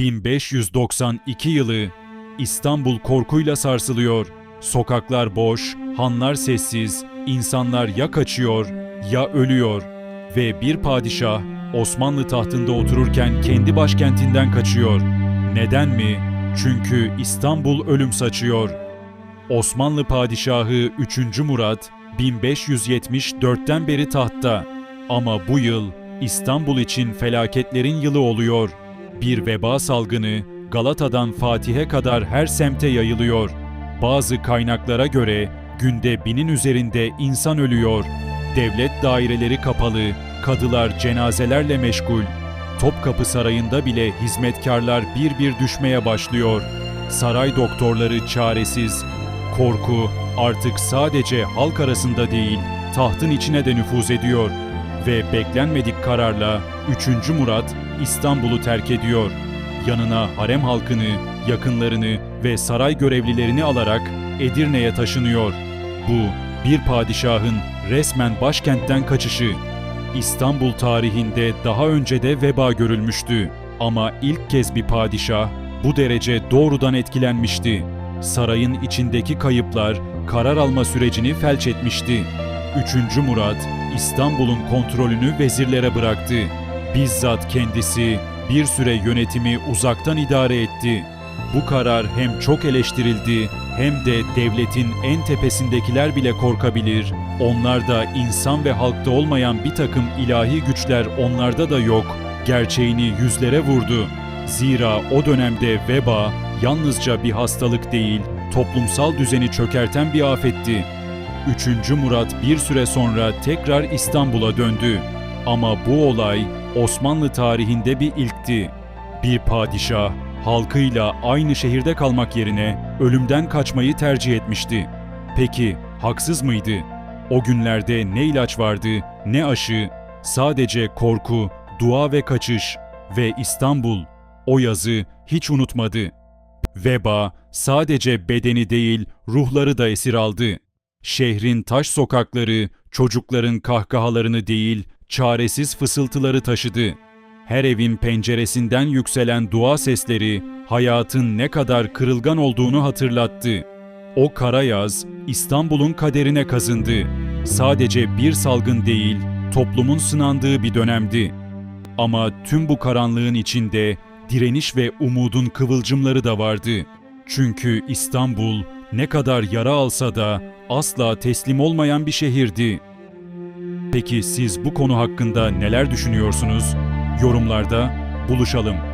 1592 yılı İstanbul korkuyla sarsılıyor. Sokaklar boş, hanlar sessiz, insanlar ya kaçıyor ya ölüyor ve bir padişah Osmanlı tahtında otururken kendi başkentinden kaçıyor. Neden mi? Çünkü İstanbul ölüm saçıyor. Osmanlı padişahı 3. Murat 1574'ten beri tahtta. Ama bu yıl İstanbul için felaketlerin yılı oluyor. Bir veba salgını Galata'dan Fatih'e kadar her semte yayılıyor. Bazı kaynaklara göre günde binin üzerinde insan ölüyor. Devlet daireleri kapalı, kadılar cenazelerle meşgul. Topkapı Sarayı'nda bile hizmetkarlar bir bir düşmeye başlıyor. Saray doktorları çaresiz. Korku artık sadece halk arasında değil, tahtın içine de nüfuz ediyor. Ve beklenmedik kararla 3. Murat İstanbul'u terk ediyor. Yanına harem halkını, yakınlarını ve saray görevlilerini alarak Edirne'ye taşınıyor. Bu bir padişahın resmen başkentten kaçışı. İstanbul tarihinde daha önce de veba görülmüştü. Ama ilk kez bir padişah bu derece doğrudan etkilenmişti. Sarayın içindeki kayıplar karar alma sürecini felç etmişti. 3. Murat İstanbul'un kontrolünü vezirlere bıraktı. Bizzat kendisi bir süre yönetimi uzaktan idare etti. Bu karar hem çok eleştirildi hem de devletin en tepesindekiler bile korkabilir. Onlarda insan ve halkta olmayan bir takım ilahi güçler onlarda da yok. Gerçeğini yüzlere vurdu. Zira o dönemde veba yalnızca bir hastalık değil, toplumsal düzeni çökerten bir afetti. 3. Murat bir süre sonra tekrar İstanbul'a döndü. Ama bu olay Osmanlı tarihinde bir ilkti. Bir padişah halkıyla aynı şehirde kalmak yerine ölümden kaçmayı tercih etmişti. Peki haksız mıydı? O günlerde ne ilaç vardı, ne aşı, sadece korku, dua ve kaçış ve İstanbul o yazı hiç unutmadı. Veba sadece bedeni değil ruhları da esir aldı. Şehrin taş sokakları çocukların kahkahalarını değil çaresiz fısıltıları taşıdı. Her evin penceresinden yükselen dua sesleri hayatın ne kadar kırılgan olduğunu hatırlattı. O kara yaz İstanbul'un kaderine kazındı. Sadece bir salgın değil, toplumun sınandığı bir dönemdi. Ama tüm bu karanlığın içinde direniş ve umudun kıvılcımları da vardı. Çünkü İstanbul ne kadar yara alsa da asla teslim olmayan bir şehirdi. Peki siz bu konu hakkında neler düşünüyorsunuz? Yorumlarda buluşalım.